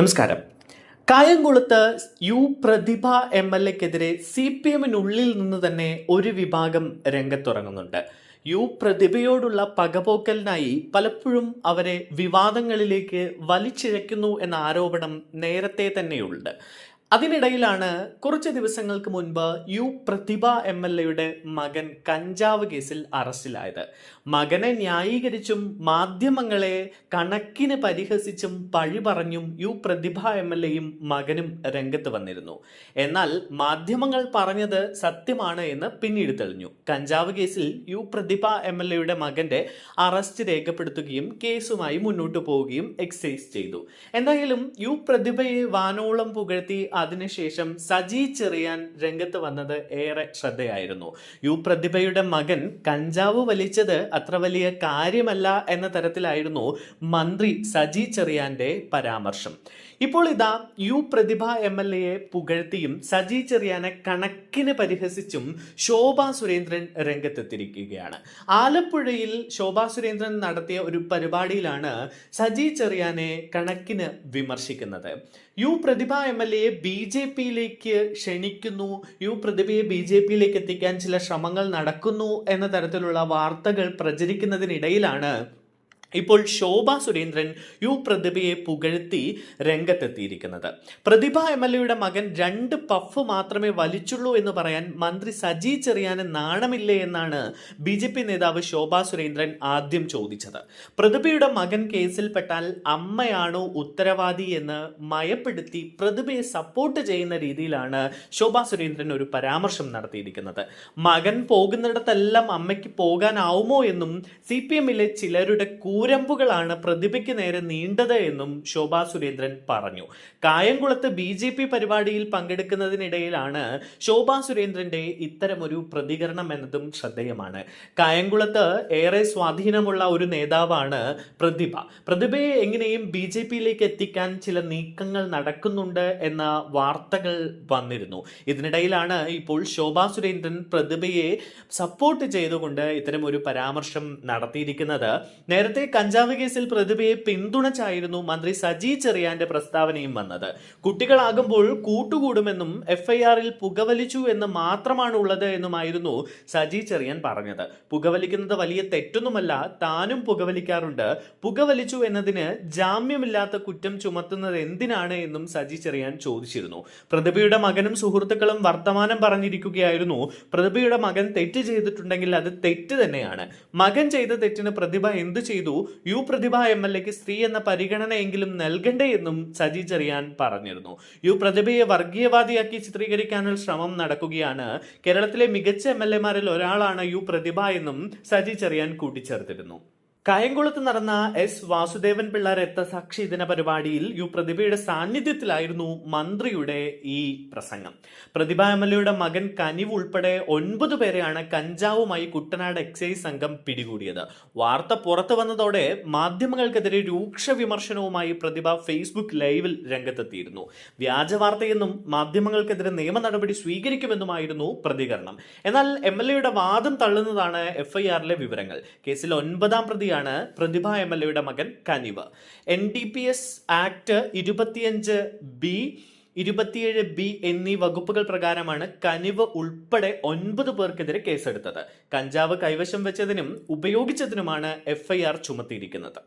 നമസ്കാരം. കായംകുളത്ത് U Prathibha M L എക്കെതിരെ സി പി എമ്മിനുള്ളിൽ നിന്ന് തന്നെ ഒരു വിഭാഗം രംഗത്തുറങ്ങുന്നുണ്ട്. യു പ്രതിഭയോടുള്ള പകപോക്കലിനായി പലപ്പോഴും അവരെ വിവാദങ്ങളിലേക്ക് വലിച്ചിഴയ്ക്കുന്നു എന്ന ആരോപണം നേരത്തെ തന്നെയുണ്ട്. അതിനിടയിലാണ് കുറച്ച് ദിവസങ്ങൾക്ക് മുൻപ് യു പ്രതിഭ എം എൽ എയുടെ മകൻ കഞ്ചാവ് കേസിൽ അറസ്റ്റിലായത്. മകനെ ന്യായീകരിച്ചും മാധ്യമങ്ങളെ കണക്കിന് പരിഹസിച്ചും പഴി പറഞ്ഞും യു പ്രതിഭ എം എൽ എയും മകനും രംഗത്ത് വന്നിരുന്നു. എന്നാൽ മാധ്യമങ്ങൾ പറഞ്ഞത് സത്യമാണ് എന്ന് പിന്നീട് തെളിഞ്ഞു. കഞ്ചാവ് കേസിൽ യു പ്രതിഭ എം എൽ എയുടെ മകന്റെ അറസ്റ്റ് രേഖപ്പെടുത്തുകയും കേസുമായി മുന്നോട്ട് പോവുകയും എക്സൈസ് ചെയ്തു. എന്തായാലും യു പ്രതിഭയെ വാനോളം പുകഴ്ത്തി അതിനുശേഷം സജി ചെറിയാൻ രംഗത്ത് വന്നത് ഏറെ ശ്രദ്ധയായിരുന്നു. യു പ്രതിഭയുടെ മകൻ കഞ്ചാവ് വലിച്ചത് അത്ര വലിയ കാര്യമല്ല എന്ന തരത്തിലായിരുന്നു മന്ത്രി സജി ചെറിയാന്റെ പരാമർശം. ഇപ്പോൾ ഇതാ യു പ്രതിഭ എം എൽ എയെ പുകഴ്ത്തിയും സജി ചെറിയാനെ കണക്കിന് പരിഹസിച്ചും ശോഭ സുരേന്ദ്രൻ രംഗത്തെത്തിരിക്കുകയാണ് ആലപ്പുഴയിൽ ശോഭ സുരേന്ദ്രൻ നടത്തിയ ഒരു പരിപാടിയിലാണ് സജി ചെറിയാനെ കണക്കിന് വിമർശിക്കുന്നത്. യു പ്രതിഭ എം എൽ എയെ ബി ജെ പിയിലേക്ക് ക്ഷണിക്കുന്നു. യു പ്രതിഭയെ ബി ജെ പിയിലേക്ക് എത്തിക്കാൻ ചില ശ്രമങ്ങൾ നടക്കുന്നു എന്ന തരത്തിലുള്ള വാർത്തകൾ പ്രചരിക്കുന്നതിനിടയിലാണ് ഇപ്പോൾ ശോഭ സുരേന്ദ്രൻ യു പ്രതിഭയെ പുകഴ്ത്തി രംഗത്തെത്തിയിരിക്കുന്നത്. പ്രതിഭ എം എൽ എയുടെ മകൻ രണ്ട് പഫ് മാത്രമേ വലിച്ചുള്ളൂ എന്ന് പറയാൻ മന്ത്രി സജി ചെറിയാന് നാണമില്ലേ എന്നാണ് ബി ജെ പി നേതാവ് ശോഭ സുരേന്ദ്രൻ ആദ്യം ചോദിച്ചത്. പ്രതിഭയുടെ മകൻ കേസിൽപ്പെട്ടാൽ അമ്മയാണോ ഉത്തരവാദി എന്ന് മയപ്പെടുത്തി പ്രതിഭയെ സപ്പോർട്ട് ചെയ്യുന്ന രീതിയിലാണ് ശോഭ സുരേന്ദ്രൻ ഒരു പരാമർശം നടത്തിയിരിക്കുന്നത്. മകൻ പോകുന്നിടത്തെല്ലാം അമ്മയ്ക്ക് പോകാനാവുമോ എന്നും സി പി എമ്മിലെ ചിലരുടെ കൂരമ്പുകളാണ് പ്രതിഭയ്ക്ക് നേരെ നീണ്ടത് എന്നും ശോഭാ സുരേന്ദ്രൻ പറഞ്ഞു. കായംകുളത്ത് ബി ജെ പി പരിപാടിയിൽ പങ്കെടുക്കുന്നതിനിടയിലാണ് ശോഭാ സുരേന്ദ്രന്റെ ഇത്തരമൊരു പ്രതികരണം എന്നതും ശ്രദ്ധേയമാണ്. കായംകുളത്ത് ഏറെ സ്വാധീനമുള്ള ഒരു നേതാവാണ് പ്രതിഭ. പ്രതിഭയെ എങ്ങനെയും ബി ജെ പിയിലേക്ക് എത്തിക്കാൻ ചില നീക്കങ്ങൾ നടക്കുന്നുണ്ട് എന്ന വാർത്തകൾ വന്നിരുന്നു. ഇതിനിടയിലാണ് ഇപ്പോൾ ശോഭാ സുരേന്ദ്രൻ പ്രതിഭയെ സപ്പോർട്ട് ചെയ്തുകൊണ്ട് ഇത്തരം ഒരു പരാമർശം നടത്തിയിരിക്കുന്നത്. നേരത്തെ കഞ്ചാവ് കേസിൽ പ്രതിഭയെ പിന്തുണച്ചായിരുന്നു മന്ത്രി സജി ചെറിയാന്റെ പ്രസ്താവനയും വന്നത്. കുട്ടികളാകുമ്പോൾ കൂട്ടുകൂടുമെന്നും എഫ്ഐആറിൽ പുകവലിച്ചു എന്ന് മാത്രമാണ് ഉള്ളത് എന്നുമായിരുന്നു സജി ചെറിയാൻ പറഞ്ഞത്. പുകവലിക്കുന്നത് വലിയ തെറ്റൊന്നുമല്ല താനും പുകവലിക്കാറുണ്ട്. പുകവലിച്ചു എന്നതിന് ജാമ്യമില്ലാത്ത കുറ്റം ചുമത്തുന്നത് എന്തിനാണ് എന്നും സജി ചെറിയാൻ ചോദിച്ചിരുന്നു. പ്രതിഭയുടെ മകനും സുഹൃത്തുക്കളും വർത്തമാനം പറഞ്ഞിരിക്കുകയായിരുന്നു പ്രതിഭയുടെ മകൻ തെറ്റ് ചെയ്തിട്ടുണ്ടെങ്കിൽ അത് തെറ്റ് തന്നെയാണ്. മകൻ ചെയ്ത തെറ്റിന് പ്രതിഭ എന്തു ചെയ്തു? യു പ്രതിഭ എം എൽ എക്ക് സ്ത്രീ എന്ന പരിഗണനയെങ്കിലും നൽകണ്ടേ എന്നും സജി ചെറിയാൻ പറഞ്ഞിരുന്നു. യു പ്രതിഭയെ വർഗീയവാദിയാക്കി ചിത്രീകരിക്കാനുള്ള ശ്രമം നടക്കുകയാണ്. കേരളത്തിലെ മികച്ച എം എൽ എമാരിൽ ഒരാളാണ് യു പ്രതിഭ എന്നും സജി ചെറിയാൻ കൂട്ടിച്ചേർത്തിരുന്നു. കായംകുളത്ത് നടന്ന എസ് വാസുദേവൻ പിള്ള രക്തസാക്ഷി ദിന പരിപാടിയിൽ യു പ്രതിഭയുടെ സാന്നിധ്യത്തിലായിരുന്നു മന്ത്രിയുടെ ഈ പ്രസംഗം. പ്രതിഭ എം എൽ എയുടെ മകൻ കനിവ് ഉൾപ്പെടെ ഒൻപത് പേരെയാണ് കഞ്ചാവുമായി കുട്ടനാട് എക്സൈസ് സംഘം പിടികൂടിയത്. വാർത്ത പുറത്തു വന്നതോടെ മാധ്യമങ്ങൾക്കെതിരെ രൂക്ഷ വിമർശനവുമായി പ്രതിഭ ഫേസ്ബുക്ക് ലൈവിൽ രംഗത്തെത്തിയിരുന്നു. വ്യാജ വാർത്തയെന്നും മാധ്യമങ്ങൾക്കെതിരെ നിയമ നടപടി സ്വീകരിക്കുമെന്നുമായിരുന്നു പ്രതികരണം. എന്നാൽ എം എൽ എയുടെ വാദം തള്ളുന്നതാണ് എഫ്ഐആറിലെ വിവരങ്ങൾ. കേസിൽ ഒൻപതാം പ്രതിയാണ് പ്രതിഭ എം എൽ എയുടെ മകൻ കനിവ്. N D P S act ഇരുപത്തിയഞ്ച് ബി ഇരുപത്തിയേഴ് ബി എന്നീ വകുപ്പുകൾ പ്രകാരമാണ് കനിവ് ഉൾപ്പെടെ ഒൻപത് പേർക്കെതിരെ കേസെടുത്തത്. കഞ്ചാവ് കൈവശം വെച്ചതിനും ഉപയോഗിച്ചതിനുമാണ് എഫ്ഐആർ ചുമത്തിയിരിക്കുന്നത്.